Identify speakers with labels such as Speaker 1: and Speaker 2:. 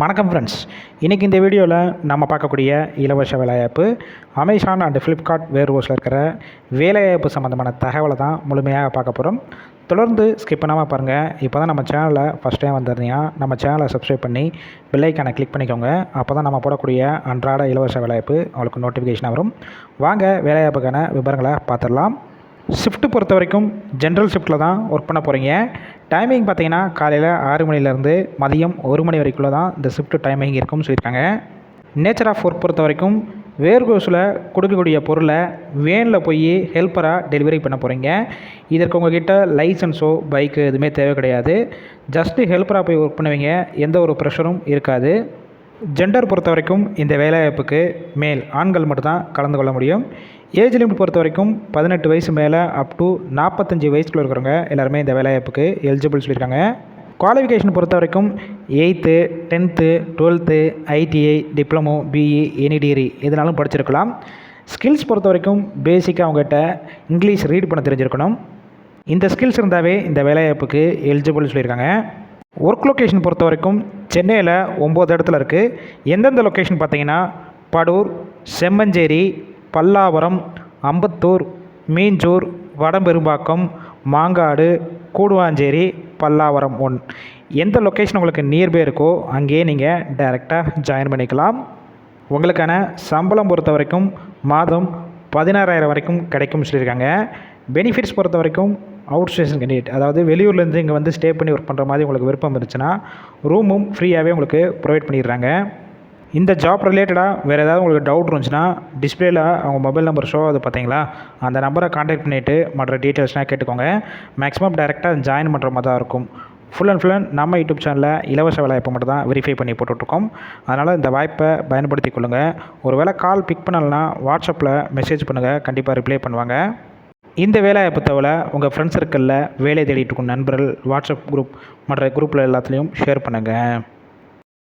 Speaker 1: வணக்கம் ஃப்ரெண்ட்ஸ் இன்றைக்கி இந்த வீடியோவில் நம்ம பார்க்கக்கூடிய இலவச வேலைவாய்ப்பு அமேசான் அண்ட் ஃப்ளிப்கார்ட் வேர்ஹவுஸில் இருக்கிற வேலைவாய்ப்பு சம்மந்தமான தகவலை தான் முழுமையாக பார்க்க போகிறோம் தொடர்ந்து ஸ்கிப் பண்ணாமல் பாருங்கள் இப்போ தான் நம்ம சேனலில் ஃபஸ்ட் டைம் வந்திருந்தீங்கன்னா நம்ம சேனலை சப்ஸ்கிரைப் பண்ணி பெல்லைக்கானை கிளிக் பண்ணிக்கோங்க. அப்போ தான் நம்ம போடக்கூடிய அன்றாட இலவச வேலைவாய்ப்பு உங்களுக்கு நோட்டிஃபிகேஷன் வரும். வாங்க வேலைவாய்ப்புக்கான விவரங்களை பார்த்துடலாம். ஷிஃப்ட்டு பொறுத்த வரைக்கும் ஜென்ரல் ஷிஃப்ட்டில் தான் ஒர்க் பண்ண போகிறீங்க டைமிங் பார்த்தீங்கன்னா காலையில் ஆறு மணிலேருந்து மதியம் ஒரு மணி வரைக்குள்ளே தான் இந்த ஷிஃப்ட் டைமிங் இருக்கும்னு சொல்லியிருக்காங்க. நேச்சர் ஆஃப் ஒர்க் பொறுத்த வரைக்கும் வேர்கோஸில் கொடுக்கக்கூடிய பொருளை வேனில் போய் ஹெல்ப்பராக டெலிவரி பண்ண போகிறீங்க இதற்கு உங்ககிட்ட லைசன்ஸோ பைக்கு எதுவுமே தேவை கிடையாது. ஜஸ்ட்டு ஹெல்ப்பராக போய் ஒர்க் பண்ணுவீங்க. எந்த ஒரு ப்ரெஷரும் இருக்காது. ஜெண்டர் பொறுத்த வரைக்கும் இந்த வேலைவாய்ப்புக்கு மேல் ஆண்கள் மட்டும்தான் கலந்து கொள்ள முடியும். ஏஜ் லிமிட் பொறுத்த வரைக்கும் பதினெட்டு வயசு மேலே அப் டு நாற்பத்தஞ்சு வயசுக்குள்ள இருக்கிறவங்க எல்லாருமே இந்த வேலைவாய்ப்புக்கு எலிஜிபிள் சொல்லியிருக்காங்க. குவாலிஃபிகேஷன் பொறுத்த வரைக்கும் eighth tenth twelfth ITI diploma BE any degree எதுனாலும் படிச்சிருக்கலாம். ஸ்கில்ஸ் பொறுத்த வரைக்கும் பேசிக்காக அவங்ககிட்ட இங்கிலீஷ் ரீட் பண்ண தெரிஞ்சிருக்கணும். இந்த ஸ்கில்ஸ் இருந்தாவே இந்த வேலைவாய்ப்புக்கு எலிஜிபிள் சொல்லியிருக்காங்க. ஒர்க் லொக்கேஷன் பொறுத்த வரைக்கும் சென்னையில் ஒம்பது இடத்துல இருக்குது எந்தெந்த லொக்கேஷன் பார்த்தீங்கன்னா படூர் செம்மஞ்சேரி பல்லாவரம் அம்பத்தூர் மீஞ்சூர் வடபெரும்பாக்கம் மாங்காடு கூடுவாஞ்சேரி பல்லாவரம் ஒன். எந்த லொக்கேஷன் உங்களுக்கு நியர்பை இருக்கோ அங்கேயே நீங்கள் டைரெக்டாக ஜாயின் பண்ணிக்கலாம். உங்களுக்கான சம்பளம் பொறுத்த வரைக்கும் மாதம் பதினாறாயிரம் வரைக்கும் கிடைக்கும்னு சொல்லியிருக்காங்க. பெனிஃபிட்ஸ் பொறுத்த வரைக்கும் அவுட் ஸ்டேஷன் கேண்டிடேட் அதாவது வெளியூர்லேருந்து இங்கே வந்து ஸ்டே பண்ணி ஒர்க் பண்ணுற மாதிரி உங்களுக்கு விருப்பம் இருந்துச்சுன்னா ரூமும் ஃப்ரீயாகவே உங்களுக்கு ப்ரொவைட் பண்ணிடுறாங்க. இந்த ஜாப் ரிலேட்டடாக வேறு ஏதாவது உங்களுக்கு டவுட் இருந்துச்சுன்னா டிஸ்பிளேயில் அவங்க மொபைல் நம்பர் ஷோ ஆகுது பார்த்தீங்களா? அந்த நம்பரை காண்டாக்ட் பண்ணிவிட்டு மற்ற டீட்டெயில்ஸ்லாம் கேட்டுக்கோங்க. மேக்ஸிமம் டேரெக்டாக ஜாயின் பண்ணுற மாதிரி தான் இருக்கும். ஃபுல் அண்ட் ஃபுல் அண்ட் நம்ம யூடியூப் சேனலில் இலவச வேலைவாய்ப்பு மட்டும் தான் வெரிஃபை பண்ணி போட்டுட்ருக்கோம். அதனால் இந்த வாய்ப்பை பயன்படுத்தி கொள்ளுங்கள் ஒரு வேளை கால் பிக் பண்ணலைன்னா வாட்ஸ்அப்பில் மெசேஜ் பண்ணுங்கள் கண்டிப்பாக ரிப்ளை பண்ணுவாங்க. இந்த வேலைவாய்ப்பு தவிர உங்கள் ஃப்ரெண்ட்ஸ் சர்க்கிளில் வேலை தேடிட்டு இருக்கும் நண்பர்கள் வாட்ஸ்அப் குரூப் மற்ற குரூப்பில் எல்லாத்துலேயும் ஷேர் பண்ணுங்கள்